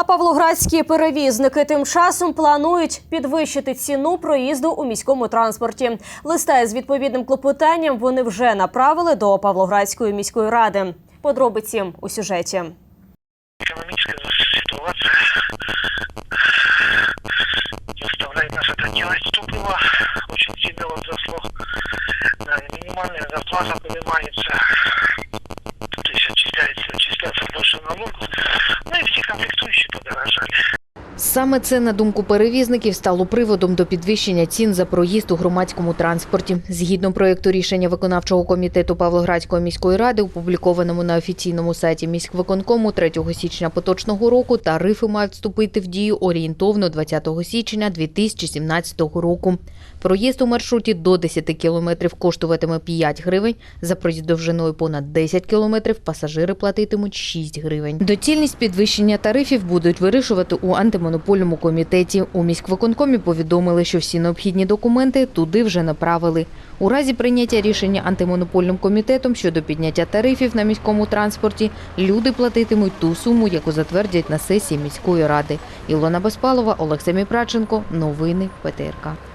А павлоградські перевізники тим часом планують підвищити ціну проїзду у міському транспорті. Листа з відповідним клопотанням вони вже направили до Павлоградської міської ради. Подробиці у сюжеті. экономическая ситуация заставляет нас это делать. Топливо очень сильно возросло. Да, и минимальная зарплата поднимается. То есть отчисляется, отчисляется больше налогов. Саме це, на думку перевізників, стало приводом до підвищення цін за проїзд у громадському транспорті. Згідно проєкту рішення виконавчого комітету Павлоградської міської ради, опублікованому на офіційному сайті міськвиконкому 3 січня поточного року, тарифи мають вступити в дію орієнтовно 20 січня 2017 року. Проїзд у маршруті до 10 кілометрів коштуватиме 5 гривень, за проїзд довжиною понад 10 кілометрів пасажири платитимуть 6 гривень. Доцільність підвищення тарифів будуть вирішувати у антимонопольному комітеті. У міськвиконкомі повідомили, що всі необхідні документи туди вже направили. У разі прийняття рішення антимонопольним комітетом щодо підняття тарифів на міському транспорті, люди платитимуть ту суму, яку затвердять на сесії міської ради. Ілона Безпалова, Олексій Міпраченко, Новини ПТРК.